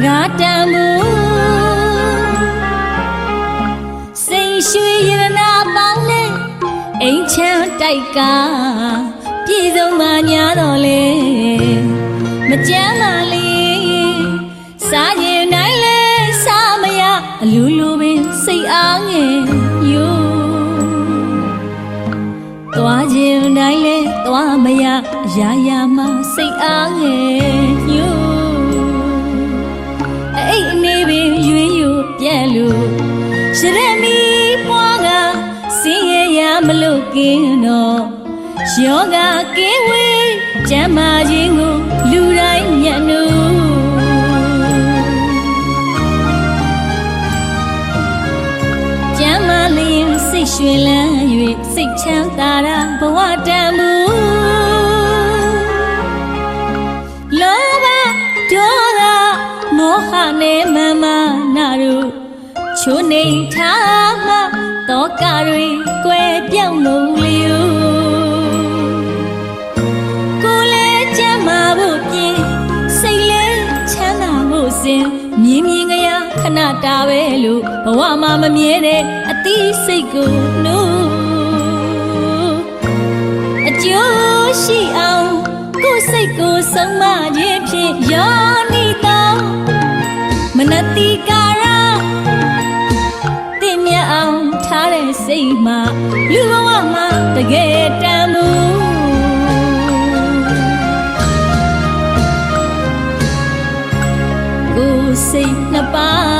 မိတ်မာလာစကားတန်မှုစိတ်ရွှေရတနာပေါင်းလဲအိမ်ချမ်းတိုက်ကပြည်စုံမှညာတော်လေမကြမ်းပါလေစားရင်နိုင်လဲစားမရအလူလူပင်စိတ်အားငယ်ယို့သွားခြင်းတိုင်းလဲသွားမရအရာရာမှစိတ်အားငယ် င်းတော့ယောဂကင်းဝေးကျမ်းမာခြင်းကိုလူတိုင်းညံ့နူကျမ်းမာလျင်စိတ်ရွှင်လန်း၍စိတ်ချမ်းသာတာဘဝတန်မှုလောဘဒေါသမောဟနဲ့မမနာတို့ချိုးနေထားမှတောကတွေကွယ်ပြောင်းလို့ တာပဲလို့ဘဝမှာမမြဲတဲ့အသီးစိတ်ကိုနှိုးအကျိုးရှိအောင်ကိုယ်စိတ်ကိုဆုံးမခြင်းဖြင့်ယောနိတောမနတိကာရတင်မြတ်အောင်ထားတဲ့စိတ်မှာလူဘဝမှာတကယ်တန်မှုကိုယ်စိတ်နှစ်ပါးမ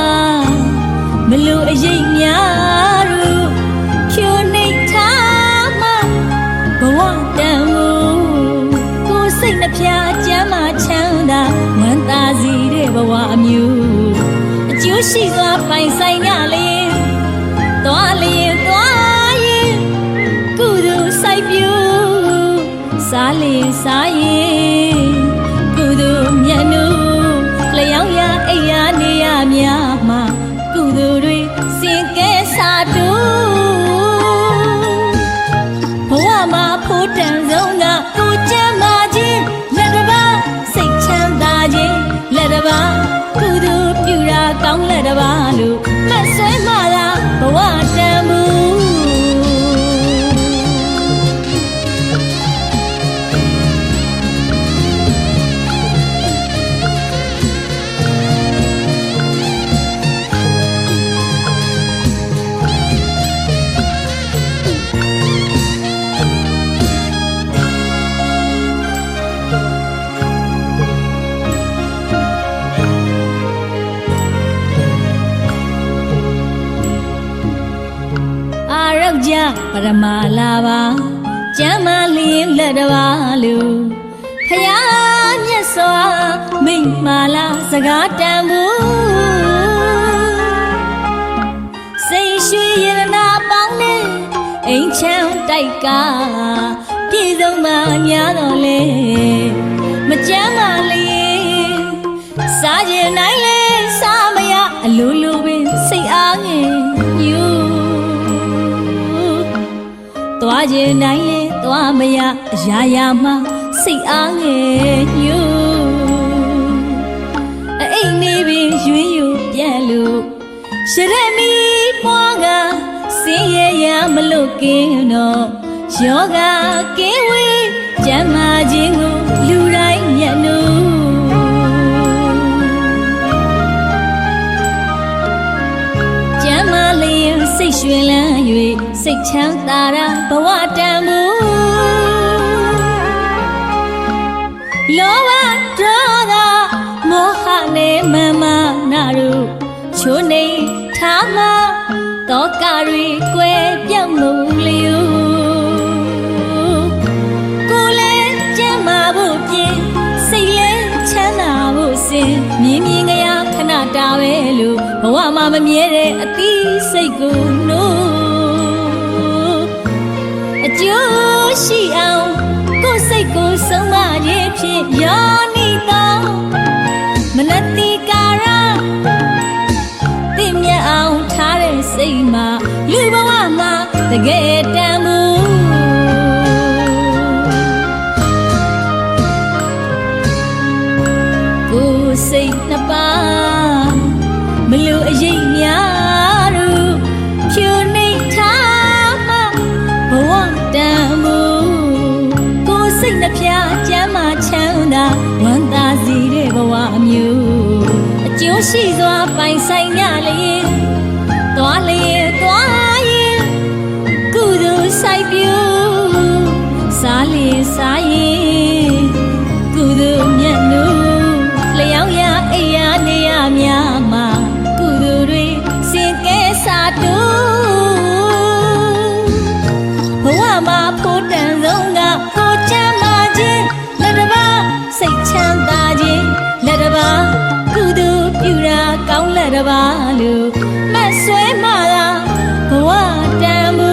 လို့အရေးများတို့ဖြိုနေထားမှဘဝတန်မှုကိုယ်စိတ်နှပြကျမ်းမာချမ်းသာဝမ်းသာစီတဲ့ဘဝအမျိုးအကျိုးရှိစွာပိုင်ဆိုင်ရလေသွားလျင်သွားရင်ကုသိုလ်စိုက်ပျိုးစားလျင်စားရင်ကုသိုလ်မြတ်နုလျောင်းရအိပ်ရနေရများမှာကု သိုလ်တွေစင်ကဲစားတူဘဝမှာဖို့တန်ဆုံးကကိုကျမ်းမာခြင်းလက်တစ်ပါးစိတ်ချမ်းသာခြင်းလက်တစ်ပါးကုသိုလ်ပြုတာကောင်းလက်တစ်ပါးလို့မှတ်ဆွဲမှသာဘဝ ပရမလာပါကျမ်းမာလျင်လက်တပါလူဖယားမြတ်စွာမိန့်မာလာစကားတန်ဘူးစိတ်ရွှေရတနာပေါင်းနဲ့အိမ်ချမ်းတိုက်ကပြည်စုံမှညာတော်လေမကြမ်းပါလျင်စားကျင်နိုင်လေစားမရအလိုလိုပ သွားခြင်းတိုင်းလေသွားမရအရာရာမှစိတ်အားငယ်ညူအိမ်နေပင်ရွေးယူပြက်လို့ရှရက်မီပွားကစင်းရရမလို့ကင်းတော့ယောဂကင်းဝေးကျမ်းမာခြင်းကို စိတ်ချမ်းသာတာဘဝတန်မှုလောဘဒေါသမောဟနဲ့မမနာတို့ချိုးနေထားမှတောကတွေကွယ်ပြောင်းမှုလျူကိုယ်လည်းကျမ်းမာဖို့ပြင်စိတ်လည်းချမ်းသာဖို့စင်မြင်မြင်ကရခဏတာပဲလို့ဘဝမှာမမြဲတဲ့အသီးစိတ်ကိုနိုးအ ကျိုးရှိအောင်ကိုယ်စိတ်ကိုဆုံးမခြင်းဖြင့်ယောနိတောမနတိကာရတင်မြတ်အောင်ထားတဲ့စိတ်မှာလူဘဝမှာတကယ်တန်မှုကိုယ်ကိုယ်စိတ်နှစ်ပါးမလို့အရေး ရှိစွာပိုင်ဆိုင်ရလျင်သွားလျင်သွားရင်ကုသိုလ်ဆိုင်ပြူစားလင်စားရင်ကုသိုလ်မြတ်နုလျောင်းရအိယာနေရများမှာကုသိုလ်တွေစင်ကဲစားတူဘဝမှာဖို့တန်ဆုံးကကိုချမ်းသာခြင်းလက်တစ်ပါးစိတ်ချမ်းသာခြင်းလက်တစ်ပါး င်းလက်တစ်ပါးလူမဆွဲမှသာဘဝတန်ဘူး